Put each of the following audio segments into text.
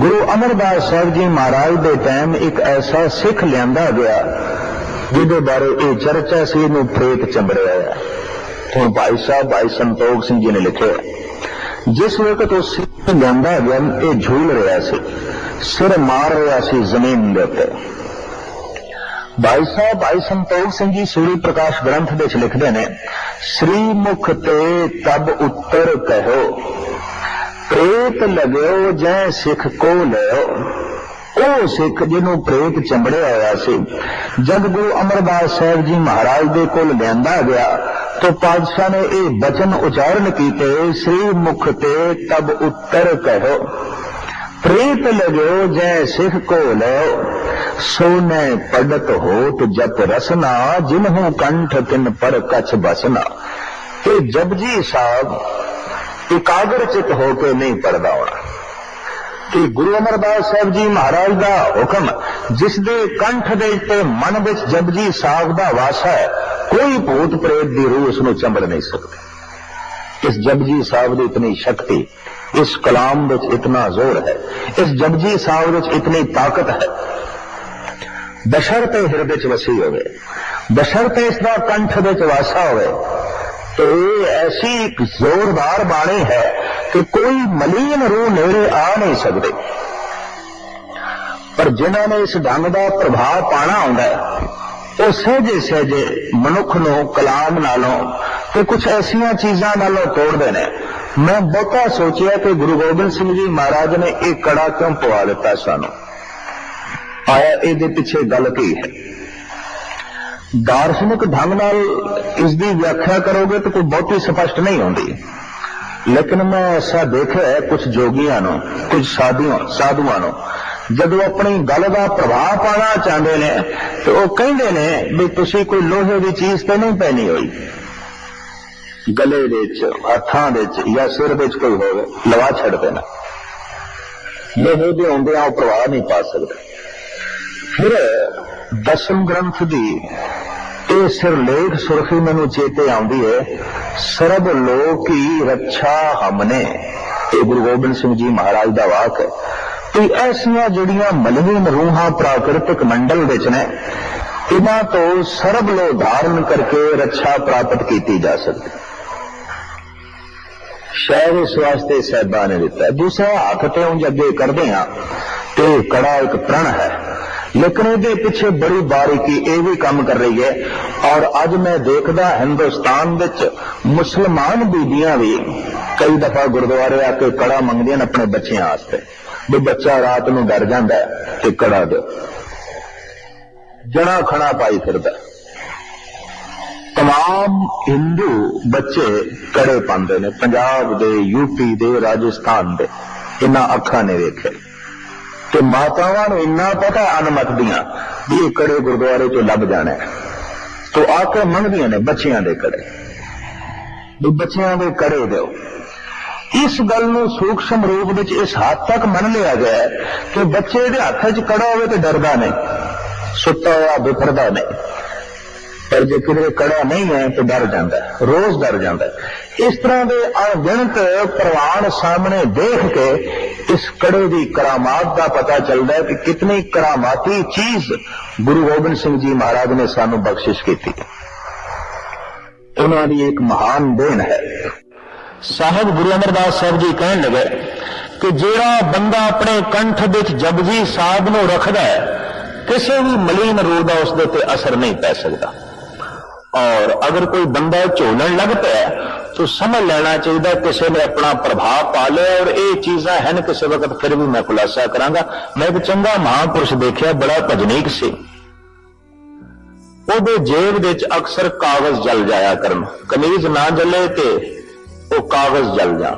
ਗੁਰੂ ਅਮਰਦਾਸ ਸਾਹਿਬ ਜੀ ਮਹਾਰਾਜ ਦੇ ਟਾਈਮ ਇੱਕ ਐਸਾ ਸਿੱਖ ਲਿਆਂਦਾ ਗਿਆ, ਜਿਹਦੇ ਬਾਰੇ ਇਹ ਚਰਚਾ ਸੀ, ਇਹਨੂੰ ਪ੍ਰੇਤ ਚੰਬੜਿਆ ਹੈ ਹੁਣ ਭਾਈ ਸਾਹਿਬ, ਭਾਈ ਸੰਤੋਖ ਸਿੰਘ ਜੀ ਨੇ ਲਿਖਿਆ, ਜਿਸ ਵਕਤ ਉਹ ਸਿੱਖ ਲਿਆਂਦਾ ਗਿਆ, ਇਹ ਝੂਲ ਰਿਹਾ ਸੀ, ਸਿਰ ਮਾਰ ਰਿਹਾ ਸੀ ਜ਼ਮੀਨ ਦੇ ਉੱਤੇ। ਭਾਈ ਸਾਹਿਬ, ਭਾਈ ਸੰਤੋਖ ਸਿੰਘ ਜੀ ਸੂਰੀ ਪ੍ਰਕਾਸ਼ ਗ੍ਰੰਥ ਵਿੱਚ ਲਿਖਦੇ ਨੇ, ਸ੍ਰੀ ਮੁਖ ਤੇ ਤਬ ਉੱਤਰ ਕਹਿਓ ਪ੍ਰੇਤ ਲਗਿਓ ਜੈ ਸਿੱਖ ਕੋ ਲਿਓ। ਉਹ ਸਿੱਖ ਜਿਹਨੂੰ ਪ੍ਰੇਤ ਚੰਬੜਿਆ ਹੋਇਆ ਸੀ। ਜਦ ਗੁਰੂ ਅਮਰਦਾਸ ਸਾਹਿਬ ਜੀ ਮਹਾਰਾਜ ਦੇ ਕੋਲ ਲਿਆਂਦਾ ਗਿਆ, ਤੋ ਪਾਤਸ਼ਾਹ ਨੇ ਇਹ ਬਚਨ ਉਚਾਰਨ ਕੀਤੇ, ਸ੍ਰੀ ਮੁਖ ਤੇ ਤਬ ਉੱਤਰ ਕਹੋ ਪ੍ਰੇਤ ਲਗਿਓ ਜੈ ਸਿੱਖ ਕੋ ਲਿਓ। ਸੋਨੇ ਪੜਤ ਹੋਤ ਜਪ ਰਸਨਾ, ਜਿਨਹੂ ਕੰਠ ਤਿਨ ਪਰ ਕਛ ਬਸਨਾ। ਤੇ ਜਪਜੀ ਸਾਹਿਬ ਇਕਾਗਰ ਚਿਤ ਹੋ ਕੇ ਨਹੀਂ ਪੜਦਾ ਹੋਣਾ। ਕਿ ਗੁਰੂ ਅਮਰਦਾਸ ਸਾਹਿਬ ਜੀ ਮਹਾਰਾਜ ਦਾ ਹੁਕਮ, ਜਿਸ ਦੇ ਕੰਠ ਦੇ ਤੇ ਮਨ ਵਿੱਚ ਜਪਜੀ ਸਾਹਿਬ ਦਾ ਵਾਸਾ ਹੈ, ਕੋਈ ਭੂਤ ਪ੍ਰੇਤ ਦੀ ਰੂਹ ਉਸ ਨੂੰ ਚੰਬੜ ਨਹੀਂ ਸਕਦੀ। ਇਸ ਜਪਜੀ ਸਾਹਿਬ ਦੀ ਇਤਨੀ ਸ਼ਕਤੀ, ਇਸ ਕਲਾਮ ਵਿੱਚ ਇਤਨਾ ਜ਼ੋਰ ਹੈ, ਇਸ ਜਪਜੀ ਸਾਹਿਬ ਵਿੱਚ ਇਤਨੀ ਤਾਕਤ ਹੈ। ਦਸ਼ਰ ਤੇ ਹਿਰਦੇ ਚ ਵਸੀ ਹੋਵੇ ਬਸ਼ਰਤੇ ਇਸ ਦਾ ਕੰਠ ਵਿੱਚ ਵਾਸਾ ਹੋਵੇ ਤੇ ਇਹ ਐਸੀ ਇੱਕ ਜ਼ੋਰਦਾਰ ਬਾਣੀ ਹੈ ਕਿ ਕੋਈ ਮਲੀਨ ਰੂਹ ਨੇੜੇ ਆ ਨਹੀਂ ਸਕਦੇ। ਪਰ ਜਿਨ੍ਹਾਂ ਨੇ ਇਸ ਢੰਗ ਦਾ ਪ੍ਰਭਾਵ ਪਾਣਾ ਆਉਂਦਾ ਹੈ, ਉਹ ਸਹਿਜੇ ਸਹਿਜੇ ਮਨੁੱਖ ਨੂੰ, ਕਲਾਮ ਨਾਲੋਂ ਤੇ ਕੁਝ ਐਸੀਆਂ ਚੀਜ਼ਾਂ ਨਾਲੋਂ ਤੋੜਦੇ ਨੇ। ਮੈਂ ਬਹੁਤਾ ਸੋਚਿਆ ਕਿ ਗੁਰੂ ਗੋਬਿੰਦ ਸਿੰਘ ਜੀ ਮਹਾਰਾਜ ਨੇ ਇਹ ਕੜਾ ਕਿਉਂ ਪਵਾ ਦਿੱਤਾ ਸਾਨੂੰ? ਆਇਆ ਇਹਦੇ ਪਿੱਛੇ ਗੱਲ ਕੀ ਹੈ? ਦਾਰਸ਼ਨਿਕ ਢੰਗ ਨਾਲ ਇਸ ਦੀ ਵਿਆਖਿਆ ਕਰੋਗੇ ਤਾਂ ਕੋਈ ਬਹੁਤੀ ਸਪਸ਼ਟ ਨਹੀਂ ਹੁੰਦੀ। ਲੇਕਿਨ ਮੈਂ ਐਸਾ ਦੇਖਿਆ ਹੈ ਕੁਝ ਜੋਗੀਆਂ ਨੂੰ ਕੁਝ ਸਾਧੂਆਂ ਸਾਧੂਆਂ ਨੂੰ, ਜਦੋਂ ਆਪਣੀ ਗੱਲ ਦਾ ਪ੍ਰਭਾਵ ਪਾਣਾ ਚਾਹੁੰਦੇ ਨੇ, ਤੇ ਉਹ ਕਹਿੰਦੇ ਨੇ ਵੀ ਤੁਸੀਂ ਕੋਈ ਲੋਹੇ ਦੀ ਚੀਜ਼ ਤੇ ਨਹੀਂ ਪਹਿਨੀ ਹੋਈ। ਗਲੇ ਵਿੱਚ, ਹੱਥਾਂ ਵਿੱਚ ਜਾਂ ਸਿਰ ਵਿੱਚ ਕੋਈ ਹੋਵੇ, ਲਵਾ ਛੱਡ ਦੇਣਾ। ਲੋਹੇ ਦੇ ਹੁੰਦੇ ਆ ਉਹ ਪ੍ਰਭਾਵ ਨਹੀਂ ਪਾ ਸਕਦੇ। ਫਿਰ ਦਸਮ ਗ੍ਰੰਥ ਦੀ ਇਹ ਸਿਰਲੇਖ ਸੁਰਖੀ ਮੈਨੂੰ ਚੇਤੇ ਆਉਂਦੀ ਹੈ ਸਰਬ ਲੋਕੀ ਰੱਛਾ ਹਮਨੇ। ਇਹ ਗੁਰੂ ਗੋਬਿੰਦ ਸਿੰਘ ਜੀ ਮਹਾਰਾਜ ਦਾ ਵਾਕ ਹੈ। ਤੇ ਐਸੀਆਂ ਜਿਹੜੀਆਂ ਮਲਵੀਨ ਰੂਹਾਂ ਪ੍ਰਾਕਿਰਤਿਕ ਮੰਡਲ ਵਿੱਚ ਨੇ, ਇਹਨਾਂ ਤੋਂ ਸਰਬ ਲੋ ਧਾਰਨ ਕਰਕੇ ਰੱਛਾ ਪ੍ਰਾਪਤ ਕੀਤੀ ਜਾ ਸਕਦੀ। ਸ਼ਾਇਦ ਇਸ ਵਾਸਤੇ ਸਹਿਬਾ ਨੇ ਦਿੱਤਾ। ਦੂਸਰਾ ਹੱਥ ਤੇ ਉਂਝ ਅੱਗੇ ਕਰਦੇ ਆ ਤੇ ਕੜਾ ਇੱਕ ਪ੍ਰਣ ਹੈ। ਲੇਕਿਨ ਇਹਦੇ ਪਿੱਛੇ ਬੜੀ ਬਾਰੀਕੀ ਇਹ ਵੀ ਕੰਮ ਕਰ ਰਹੀ ਹੈ ਔਰ ਅੱਜ ਮੈਂ ਦੇਖਦਾ ਹਿੰਦੁਸਤਾਨ ਵਿੱਚ ਮੁਸਲਮਾਨ ਬੀਬੀਆਂ ਵੀ ਕਈ ਦਫਾ ਗੁਰਦੁਆਰੇ ਆ ਕੇ ਕੜਾ ਮੰਗਦੀਆਂ ਨੇ ਆਪਣੇ ਬੱਚਿਆਂ ਵਾਸਤੇ ਵੀ ਬੱਚਾ ਰਾਤ ਨੂੰ ਡਰ ਜਾਂਦਾ ਹੈ ਤੇ ਕੜਾ ਦਿਓ ਜਣਾ ਖਣਾ ਪਾਈ ਫਿਰਦਾ तमाम ਹਿੰਦੂ ਬੱਚੇ ਕੜੇ ਪਾਉਂਦੇ ਨੇ ਪੰਜਾਬ ਦੇ ਯੂਪੀ ਦੇ ਰਾਜਸਥਾਨ ਦੇ ਇਹਨਾਂ ਅੱਖਾਂ ਨੇ ਵੇਖੇ ਤੇ ਮਾਤਾਵਾਂ ਨੂੰ ਇੰਨਾ ਪਤਾ ਅਨਮਤ ਦੀਆਂ ਵੀ ਇਹ ਕੜੇ ਗੁਰਦੁਆਰੇ ਚੋਂ ਲੱਭ ਜਾਣਾ ਹੈ। ਤੋ ਆ ਕੇ ਮੰਗਦੀਆਂ ਨੇ ਬੱਚਿਆਂ ਦੇ ਕੜੇ। ਵੀ ਬੱਚਿਆਂ ਦੇ ਕੜੇ ਦਿਓ। ਇਸ ਗੱਲ ਨੂੰ ਸੂਖਸ਼ਮ ਰੂਪ ਵਿੱਚ ਇਸ ਹੱਦ ਤੱਕ ਮੰਨ ਲਿਆ ਗਿਆ ਕਿ ਬੱਚੇ ਦੇ ਹੱਥ 'ਚ ਕੜਾ ਹੋਵੇ ਤੇ ਡਰਦਾ ਨਹੀਂ। ਸੁੱਤਾ ਹੋਇਆ ਬਿਫਰਦਾ ਨਹੀਂ। ਪਰ ਜੇ ਕਿਤੇ ਕੜਾ ਨਹੀਂ ਹੈ ਤਾਂ ਡਰ ਜਾਂਦਾ ਰੋਜ਼ ਡਰ ਜਾਂਦਾ ਇਸ ਤਰ੍ਹਾਂ ਦੇ ਅਣਗਿਣਤ ਪ੍ਰਵਾਨ ਸਾਹਮਣੇ ਦੇਖ ਕੇ ਇਸ ਕੜੇ ਦੀ ਕਰਾਮਾਤ ਦਾ ਪਤਾ ਚੱਲਦਾ ਹੈ ਕਿ ਕਿਤਨੀ ਕਰਾਮਾਤੀ ਚੀਜ਼ ਗੁਰੂ ਗੋਬਿੰਦ ਸਿੰਘ ਜੀ ਮਹਾਰਾਜ ਨੇ ਸਾਨੂੰ ਬਖਸ਼ਿਸ਼ ਕੀਤੀ। ਉਹਨਾਂ ਦੀ ਇੱਕ ਮਹਾਨ ਦੇਣ ਹੈ। ਸਾਹਿਬ ਗੁਰੂ ਅਮਰਦਾਸ ਸਾਹਿਬ ਜੀ ਕਹਿਣ ਲੱਗੇ ਕਿ ਜਿਹੜਾ ਬੰਦਾ ਆਪਣੇ ਕੰਠ ਵਿੱਚ ਜਪਜੀ ਸਾਹਿਬ ਨੂੰ ਰੱਖਦਾ ਹੈ, ਕਿਸੇ ਵੀ ਮਲੀਨ ਰੂਹ ਦਾ ਉਸ ਦੇ ਉੱਤੇ ਅਸਰ ਨਹੀਂ ਪੈ ਸਕਦਾ। ਔਰ ਅਗਰ ਕੋਈ ਬੰਦਾ ਝੋਲਣ ਲੱਗ ਪਿਆ ਤਾਂ ਸਮਝ ਲੈਣਾ ਚਾਹੀਦਾ ਕਿਸੇ ਨੇ ਆਪਣਾ ਪ੍ਰਭਾਵ ਪਾ ਲਿਆ ਔਰ ਇਹ ਚੀਜ਼ਾਂ ਹਨ ਕਿਸੇ ਵਕਤ ਫਿਰ ਵੀ ਮੈਂ ਖੁਲਾਸਾ ਕਰਾਂਗਾ। ਮੈਂ ਇੱਕ ਚੰਗਾ ਮਹਾਂਪੁਰਸ਼ ਦੇਖਿਆ, ਬੜਾ ਭਜਨੀਕ ਸੀ। ਉਹਦੇ ਜੇਬ ਵਿੱਚ ਅਕਸਰ ਕਾਗਜ਼ ਜਲ ਜਾਇਆ ਕਰਨ। ਕਮੀਜ਼ ਨਾ ਜਲੇ ਤੇ ਉਹ ਕਾਗਜ਼ ਜਲ ਜਾਣ।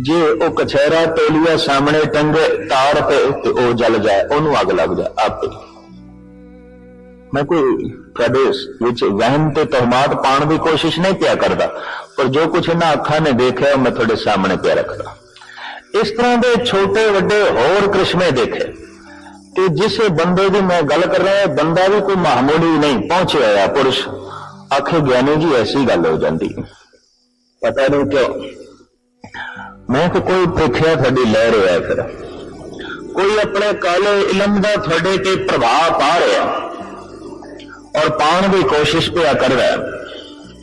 ਜੇ ਉਹ ਕਛਹਿਰਾ ਤੋਲੀਆ ਸਾਹਮਣੇ ਟੰਗੇ, ਤਾਰ ਤੇ ਤੇ ਉਹ ਜਲ ਜਾਏ, ਉਹਨੂੰ ਅੱਗ ਲੱਗ ਜਾਏ, ਆਪੇ। ਮੈਂ ਕੋਈ ਪ੍ਰਦੇਸ਼ ਵਿੱਚ ਵਹਿਮ ਤੇ ਤਹਮਾਤ ਪਾਣ ਦੀ ਕੋਸ਼ਿਸ਼ ਨਹੀਂ ਪਿਆ ਕਰਦਾ, ਪਰ ਜੋ ਕੁਝ ਇਹਨਾਂ ਅੱਖਾਂ ਨੇ ਦੇਖਿਆ ਮੈਂ ਤੁਹਾਡੇ ਸਾਹਮਣੇ ਪਿਆ ਰੱਖਦਾ। ਇਸ ਤਰ੍ਹਾਂ ਦੇ ਛੋਟੇ ਵੱਡੇ ਹੋਰ ਕ੍ਰਿਸ਼ਮੇ ਦੇਖੇ ਕਿ ਜਿਸ ਬੰਦੇ ਦੀ ਮੈਂ ਗੱਲ ਕਰ ਰਿਹਾ ਬੰਦਾ ਵੀ ਕੋਈ ਮਾਮੂਲੀ ਨਹੀਂ, ਪਹੁੰਚਿਆ ਹੋਇਆ ਪੁਰਸ਼। ਆਖੇ, ਗਿਆਨੀ ਜੀ, ਐਸੀ ਗੱਲ ਹੋ ਜਾਂਦੀ। ਪਤਾ ਨਹੀਂ ਕਿਉਂ, ਮੈਂ ਕਿ ਕੋਈ ਪ੍ਰੀਖਿਆ ਤੁਹਾਡੀ ਲੈ ਰਿਹਾ ਫਿਰ। ਕੋਈ ਆਪਣੇ ਕਾਲੇ ਇਲਮ ਦਾ ਤੁਹਾਡੇ ਤੇ ਪ੍ਰਭਾਵ ਪਾ ਰਿਹਾ। ਔਰ ਪਾਉਣ ਦੀ ਕੋਸ਼ਿਸ਼ ਪਿਆ ਕਰ ਰਿਹਾ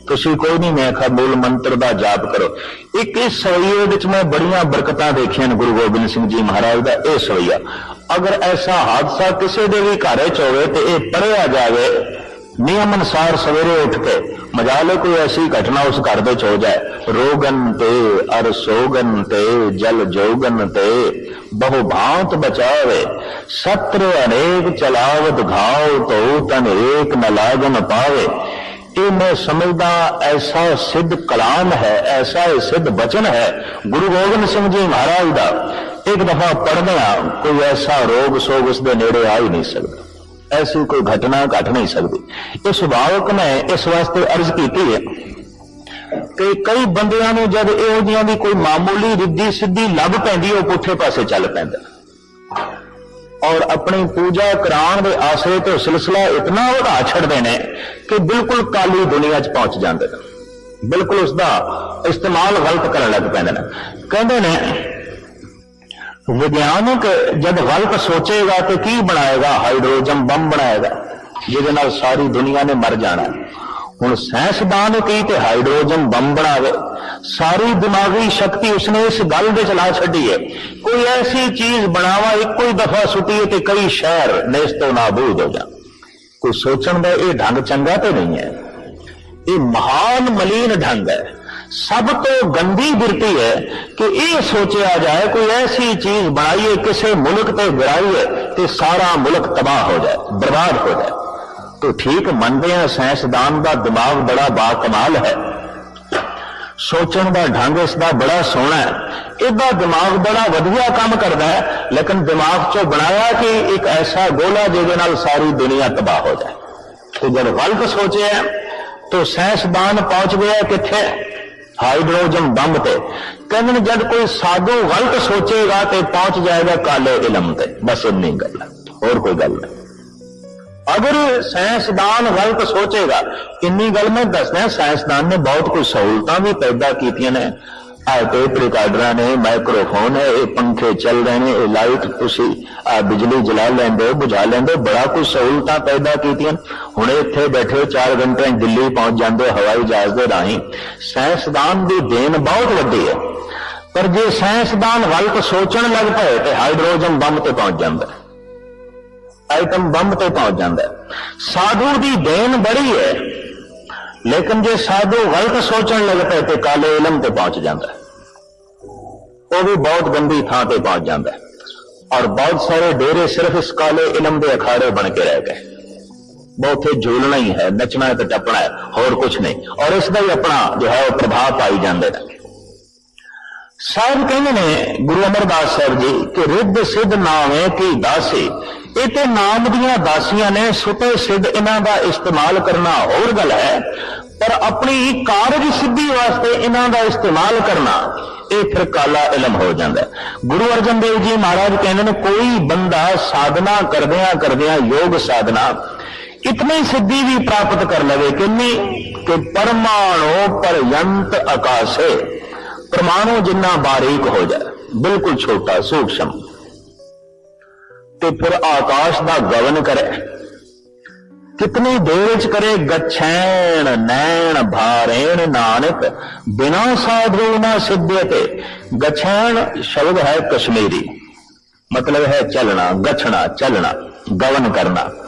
ਤੁਸੀਂ ਕੋਈ ਨਹੀਂ, ਮੈਂ ਆਖਾ ਮੂਲ ਮੰਤਰ ਦਾ ਜਾਪ ਕਰੋ। ਇੱਕ ਇਸ ਸਵਈਏ ਵਿੱਚ ਮੈਂ ਬੜੀਆਂ ਬਰਕਤਾਂ ਦੇਖੀਆਂ ਨੇ ਗੁਰੂ ਗੋਬਿੰਦ ਸਿੰਘ ਜੀ ਮਹਾਰਾਜ ਦਾ, ਇਹ ਸਵਈਆ। ਅਗਰ ਐਸਾ ਹਾਦਸਾ ਕਿਸੇ ਦੇ ਵੀ ਘਰ 'ਚ ਹੋਵੇ ਤੇ ਇਹ ਪੜਿਆ ਜਾਵੇ, ਨਿਯਮ ਅਨੁਸਾਰ ਸਵੇਰੇ ਉੱਠ ਕੇ, ਮਜਾਲੇ ਕੋਈ ਐਸੀ ਘਟਨਾ ਉਸ ਘਰ ਦੇ 'ਚ ਹੋ ਜਾਏ, ਰੋਗਨ ਤੇ ਅਰ ਸੋਗਨ ਤੇ, ਜਲ ਜੋਗਨ ਤੇ ਬਹੁ ਬਚਾਵੇ ਸਤਰ ਅਨੇਕ ਚਲਾਵਤ ਘਾਉ ਤੋ ਤਨ ਏਕ ਨ ਲਾਗਨ ਪਾਵੇ ਇਹ ਮੈਂ ਸਮਝਦਾ ਐਸਾ ਸਿੱਧ ਕਲਾਮ ਹੈ ਐਸਾ ਇਹ ਸਿੱਧ ਬਚਨ ਹੈ ਗੁਰੂ ਗੋਬਿੰਦ ਸਿੰਘ ਜੀ ਮਹਾਰਾਜ ਦਾ ਇੱਕ ਦਫਾ ਪੜ੍ਹਦਿਆਂ ਕੋਈ ਐਸਾ ਰੋਗ ਸੋਗ ਉਸ ਦੇ ਨੇੜੇ ਆ ਹੀ ਨਹੀਂ ਸਕਦਾ ਐਸੀ ਕੋਈ ਘਟਨਾ ਘਟ ਨਹੀਂ ਸਕਦੀ ਇਹ ਸੁਭਾਵਕ ਮੈਂ ਇਸ ਵਾਸਤੇ ਅਰਜ਼ ਕੀਤੀ ਹੈ ਕਿ ਕਈ ਬੰਦਿਆਂ ਨੂੰ ਜਦ ਇਹੋ ਜਿਹੀਆਂ ਦੀ ਕੋਈ ਮਾਮੂਲੀ ਰਿੱਧੀ ਸਿੱਧੀ ਲੱਭ ਪੈਂਦੀ, ਉਹ ਪੁੱਠੇ ਪਾਸੇ ਚੱਲ ਪੈਂਦਾ। ਔਰ ਆਪਣੀ ਪੂਜਾ ਕਰਾਉਣ ਦੇ ਆਸਰੇ ਤੋਂ ਸਿਲਸਿਲਾ ਇਤਨਾ ਵਧਾ ਛੱਡਦੇ ਨੇ ਕਿ ਬਿਲਕੁਲ ਕਾਲੀ ਦੁਨੀਆ 'ਚ ਪਹੁੰਚ ਜਾਂਦੇ ਨੇ। ਬਿਲਕੁਲ ਉਸ ਦਾ ਇਸਤੇਮਾਲ ਗਲਤ ਕਰਨ ਲੱਗ ਪੈਂਦੇ ਨੇ। ਕਹਿੰਦੇ ਨੇ, ਵਿਗਿਆਨਕ ਜਦ ਗਲਤ ਸੋਚੇਗਾ ਤੇ ਕੀ ਬਣਾਏਗਾ? ਹਾਈਡਰੋਜਨ ਬੰਬ ਬਣਾਏਗਾ, ਜਿਹਦੇ ਨਾਲ ਸਾਰੀ ਦੁਨੀਆ ਨੇ ਮਰ ਜਾਣਾ। ਹੁਣ ਸਾਇੰਸਦਾਨ ਕੀ ਤੇ ਹਾਈਡਰੋਜਨ ਬੰਬ ਬਣਾਵੇ? ਸਾਰੀ ਦਿਮਾਗੀ ਸ਼ਕਤੀ ਉਸਨੇ ਇਸ ਗੱਲ ਦੇ ਚਲਾ ਛੱਡੀ ਹੈ। ਕੋਈ ਐਸੀ ਚੀਜ਼ ਬਣਾਵਾ, ਇੱਕੋ ਹੀ ਦਫਾ ਸੁੱਟੀਏ ਤੇ ਕਈ ਸ਼ਹਿਰ ਨੇਸਤੋ ਨਾਬੂਦ ਹੋ ਜਾਣ। ਕੋਈ ਸੋਚਣ ਦਾ ਇਹ ਢੰਗ ਚੰਗਾ ਤੇ ਨਹੀਂ ਹੈ। ਇਹ ਮਹਾਨ ਮਲੀਨ ਢੰਗ ਹੈ। ਸਭ ਤੋਂ ਗੰਦੀ ਬਿਰਤੀ ਹੈ ਕਿ ਇਹ ਸੋਚਿਆ ਜਾਏ, ਕੋਈ ਐਸੀ ਚੀਜ਼ ਬਣਾਈਏ, ਕਿਸੇ ਮੁਲਕ ਤੇ ਗਿਰਾਈਏ ਤੇ ਸਾਰਾ ਮੁਲਕ ਤਬਾਹ ਹੋ ਜਾਏ, ਬਰਬਾਦ ਹੋ ਜਾਏ। तो ठीक ਮੰਨਦੇ ਆ ਸਾਇੰਸਦਾਨ ਦਾ ਦਿਮਾਗ ਬੜਾ ਬਾ ਕਮਾਲ ਹੈ ਸੋਚਣ ਦਾ ਢੰਗ ਇਸ ਦਾ ਬੜਾ ਸੋਹਣਾ ਹੈ ਇਹਦਾ ਦਿਮਾਗ ਬੜਾ ਵਧੀਆ ਕੰਮ ਕਰਦਾ ਹੈ ਲੇਕਿਨ ਦਿਮਾਗ ਚੋਂ ਬਣਾਇਆ ਕਿ ਇੱਕ ਐਸਾ ਗੋਲਾ ਜਿਹਦੇ ਨਾਲ ਸਾਰੀ ਦੁਨੀਆ ਤਬਾਹ ਹੋ ਜਾਏ ਤੇ ਜਦ ਗਲਤ ਸੋਚਿਆ ਤਾਂ ਸਾਇੰਸਦਾਨ ਪਹੁੰਚ ਗਿਆ ਕਿੱਥੇ ਹਾਈਡਰੋਜਨ ਬੰਬ ਤੇ ਕਹਿੰਦੇ ਨੇ ਜਦ ਕੋਈ ਸਾਧੂ ਗਲਤ ਸੋਚੇਗਾ ਤੇ ਪਹੁੰਚ ਜਾਏਗਾ ਕਾਲੇ ਇਲਮ ਤੇ ਬਸ ਇੰਨੀ ਗੱਲ ਹੈ ਹੋਰ ਕੋਈ ਗੱਲ ਨਹੀਂ ਅਗਰ ਸਾਇੰਸਦਾਨ ਗਲਤ ਸੋਚੇਗਾ, ਇੰਨੀ ਗੱਲ ਮੈਂ ਦੱਸਦਾ, ਸਾਇੰਸਦਾਨ ਨੇ ਬਹੁਤ ਕੁਝ ਸਹੂਲਤਾਂ ਵੀ ਪੈਦਾ ਕੀਤੀਆਂ ਨੇ। ਆ ਟੇਪ ਰਿਕਾਰਡਰਾਂ ਨੇ ਮਾਈਕ੍ਰੋਫੋਨ ਹੈ ਇਹ ਪੰਖੇ ਚੱਲ ਰਹੇ ਨੇ, ਇਹ ਲਾਈਟ ਤੁਸੀਂ ਆ ਬਿਜਲੀ ਜਲਾ ਲੈਂਦੇ ਹੋ ਬੁਝਾ ਲੈਂਦੇ ਹੋ ਬੜਾ ਕੁਝ ਸਹੂਲਤਾਂ ਪੈਦਾ ਕੀਤੀਆਂ। ਹੁਣ ਇੱਥੇ ਬੈਠੇ 4 ਘੰਟੇ ਦਿੱਲੀ ਪਹੁੰਚ ਜਾਂਦੇ ਹੋ ਹਵਾਈ ਜਹਾਜ਼ ਦੇ ਰਾਹੀਂ। ਸਾਇੰਸਦਾਨ ਦੀ ਦੇਣ ਬਹੁਤ ਵੱਡੀ ਹੈ। ਪਰ ਜੇ ਸਾਇੰਸਦਾਨ ਗਲਤ ਸੋਚਣ ਲੱਗ ਪਏ ਤੇ ਹਾਈਡਰੋਜਨ ਬੰਬ ਤੇ ਪਹੁੰਚ ਜਾਂਦਾ। ਹੈ ਆਈਟਮ ਬੰਬ ਤੇ ਪਹੁੰਚ ਜਾਂਦਾ ਸਾਧੂ ਦੀ ਦੇਣ ਬੜੀ ਹੈ, ਲੇਕਿਨ ਜੇ ਸਾਧੂ ਗਲਤ ਸੋਚਣ ਲੱਗ ਪਏ ਤੇ ਕਾਲੇ ਇਲਮ ਤੇ ਪਹੁੰਚ ਜਾਂਦਾ ਉਹ ਵੀ ਬਹੁਤ ਗੰਦੀ ਥਾਂ ਤੇ ਪਹੁੰਚ ਜਾਂਦਾ ਔਰ ਬਹੁਤ ਸਾਰੇ ਡੇਰੇ ਸਿਰਫ ਇਸ ਕਾਲੇ ਇਲਮ ਦੇ ਅਖਾੜੇ ਬਣ ਕੇ ਰਹਿ ਗਏ। ਬਹੁਤੇ ਝੂਲਣਾ ਹੀ ਹੈ, ਨੱਚਣਾ ਤੇ ਟੱਪਣਾ ਹੈ, ਹੋਰ ਕੁਝ ਨਹੀਂ। ਔਰ ਇਸ ਦਾ ਹੀ ਆਪਣਾ ਜੋ ਹੈ ਉਹ ਪ੍ਰਭਾਵ ਪਾਈ ਜਾਂਦੇ ਨੇ ਸਾਹਿਬ ਕਹਿੰਦੇ ਨੇ ਗੁਰੂ ਅਮਰਦਾਸ ਸਾਹਿਬ ਜੀ ਕਿ ਰਿੱਧ ਸਿੱਧ ਨਾਵੇਂ ਕੀ ਦਾਸੀ। ਇਹ ਤੇ ਨਾਮ ਦੀਆਂ ਦਾਸੀਆਂ ਨੇ ਸੁਤੇ ਸਿੱਧ ਇਹਨਾਂ ਦਾ ਇਸਤੇਮਾਲ ਕਰਨਾ ਹੋਰ ਗੱਲ ਹੈ, ਪਰ ਆਪਣੀ ਕਾਰਜ ਸਿੱਧੀ ਵਾਸਤੇ ਇਹਨਾਂ ਦਾ ਇਸਤੇਮਾਲ ਕਰਨਾ, ਇਹ ਫਿਰ ਕਾਲਾ ਇਲਮ ਹੋ ਜਾਂਦਾ ਗੁਰੂ ਅਰਜਨ ਦੇਵ ਜੀ ਮਹਾਰਾਜ ਕਹਿੰਦੇ ਨੇ, ਕੋਈ ਬੰਦਾ ਸਾਧਨਾ ਕਰਦਿਆਂ ਕਰਦਿਆਂ ਯੋਗ ਸਾਧਨਾ ਇਤਨੀ ਸਿੱਧੀ ਵੀ ਪ੍ਰਾਪਤ ਕਰ ਲਵੇ ਕਿੰਨੀ? ਕਿ ਪਰਮਾਣੋ ਪਰਯੰਤ ਆਕਾਸ਼ੇ, ਪਰਮਾਣੂ ਜਿੰਨਾ ਬਾਰੀਕ ਹੋ ਜਾਏ, ਬਿਲਕੁਲ ਛੋਟਾ, ਸੂਖਸ਼ਮ। ਤੇ ਫਿਰ ਆਕਾਸ਼ ਦਾ ਗਵਨ ਕਰੇ। ਕਿਤਨੀ ਦੇਰ ਚ ਕਰੇ? ਗਛੈਣ, ਨੈਣ, ਭਾਰੇਣ ਨਾਨਕ, ਬਿਨਾ ਸਾਧੂ ਨਾ ਸਿੱਧੇ ਤੇ। ਗਛੈਣ ਸ਼ਬਦ ਹੈ ਕਸ਼ਮੀਰੀ। ਮਤਲਬ ਹੈ ਚੱਲਣਾ, ਗਛਣਾ, ਚੱਲਣਾ, ਗਵਨ ਕਰਨਾ।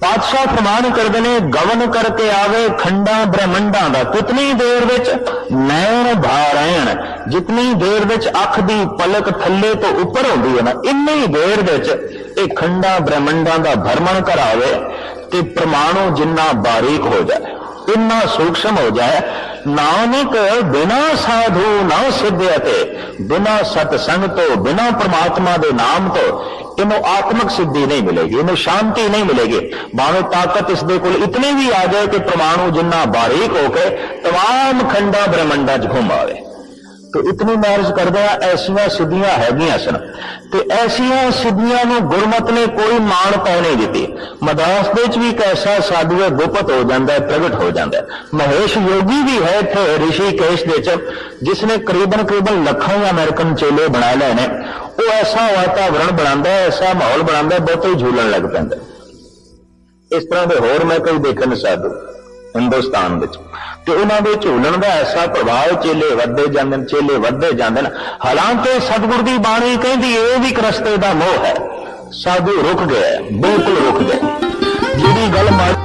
ਪਾਤਸ਼ਾਹ ਪ੍ਰਮਾਣ ਕਰਦੇ ਨੇ, ਗਵਨ ਕਰਕੇ ਆਵੇ, ਖੰਡਾਂ ਬ੍ਰਹਮੰਡਾਂ ਦਾ। ਕਿਤਨੀ ਦੇਰ ਵਿੱਚ ਨੈਣ ਭਾਰੈਣ, ਜਿਤਨੀ ਦੇਰ ਵਿੱਚ ਅੱਖ ਦੀ ਪਲਕ ਥੱਲੇ ਤੋਂ ਉੱਪਰ ਹੁੰਦੀ ਹੈ ਨਾ, ਇੰਨੀ ਦੇਰ ਵਿੱਚ ਇਹ ਖੰਡਾਂ ਬ੍ਰਹਮੰਡਾਂ ਦਾ ਭਰਮਣ ਕਰਾਵੇ ਤੇ ਪ੍ਰਮਾਣੂ ਜਿੰਨਾ ਬਾਰੀਕ ਹੋ ਜਾਏ ਇੰਨਾ ਸੂਖਸ਼ਮ ਹੋ ਜਾਏ। ਨਾਨਕ ਬਿਨਾ ਸਾਧੂ ਨਾ ਸਿੱਧਿਆ ਤੇ, ਬਿਨਾ ਸਤ ਸੰਗ ਤੋਂ, ਬਿਨਾ ਪ੍ਰਮਾਤਮਾ ਦੇ ਨਾਮ ਤੋਂ ਇਹਨੂੰ ਆਤਮਿਕ ਸਿੱਧੀ ਨਹੀਂ ਮਿਲੇਗੀ ਇਹਨੂੰ ਸ਼ਾਂਤੀ ਨਹੀਂ ਮਿਲੇਗੀ ਭਾਵੇਂ ਤਾਕਤ ਇਸ ਦੇ ਕੋਲ ਇਤਨੀ ਵੀ ਆ ਜਾਏ ਕਿ ਪ੍ਰਮਾਣੂ ਜਿੰਨਾ ਬਾਰੀਕ ਹੋ ਕੇ तमाम ਖੰਡਾ ਬ੍ਰਹਮੰਡਾਂ 'ਚ ਘੁੰਮਾਵੇ ਤੇ ਇਤਨੀ ਮਾਰਜ ਕਰਦਾ ਐਸੀਆਂ ਸਿੱਧੀਆਂ ਹੈਗੀਆਂ ਸਨ ਤੇ ਐਸੀਆਂ ਸਿੱਧੀਆਂ ਨੂੰ ਗੁਰਮਤ ਨੇ ਕੋਈ ਮਾਣ ਪੈ ਨਹੀਂ ਦਿੱਤੀ ਮਦਾਸ ਦੇ ਵਿੱਚ ਵੀ ਇੱਕ ਐਸਾ ਸਾਧੂ ਹੈ ਗੁਪਤ ਹੋ ਜਾਂਦਾ ਹੈ ਪ੍ਰਗਟ ਹੋ ਜਾਂਦਾ ਹੈ ਮਹੇਸ਼ ਯੋਗੀ ਵੀ ਹੈ ਇੱਥੇ ਰਿਸ਼ੀਕੇਸ਼ ਦੇ ਚ ਜਿਸ ਨੇ ਕਰੀਬਨ ਕਰੀਬਨ ਲੱਖਾਂ ਅਮਰੀਕਨ ਚੇਲੇ ਬਣਾ ਲਏ ਨੇ ਉਹ ਐਸਾ ਵਾਤਾਵਰਣ ਬਣਾਉਂਦਾ ਹੈ, ਐਸਾ ਮਾਹੌਲ ਬਣਾਉਂਦਾ ਹੈ, ਬਹੁਤੇ ਝੂਲਣ ਲੱਗ ਪੈਂਦਾ ਇਸ ਤਰ੍ਹਾਂ ਦੇ ਹੋਰ ਮੈਂ ਕਈ ਦੇਖਣ ਸਾਧੂ ਹਿੰਦੁਸਤਾਨ ਵਿੱਚ। ਤੇ ਉਹਨਾਂ ਦੇ ਝੂਲਣ ਦਾ ਐਸਾ ਪ੍ਰਭਾਵ ਚੇਲੇ ਵੱਧਦੇ ਜਾਂਦੇ ਨੇ, ਚੇਲੇ ਵੱਧਦੇ ਜਾਂਦੇ ਨੇ। ਹਾਲਾਂਕਿ ਸਤਿਗੁਰ ਦੀ ਬਾਣੀ ਕਹਿੰਦੀ ਇਹ ਵੀ ਇੱਕ ਰਸਤੇ ਦਾ ਮੋਹ ਹੈ। ਸਾਧੂ ਰੁਕ ਗਿਆ ਬਿਲਕੁਲ ਰੁਕ ਗਿਆ ਜਿਹੜੀ ਗੱਲ ਮਾੜੀ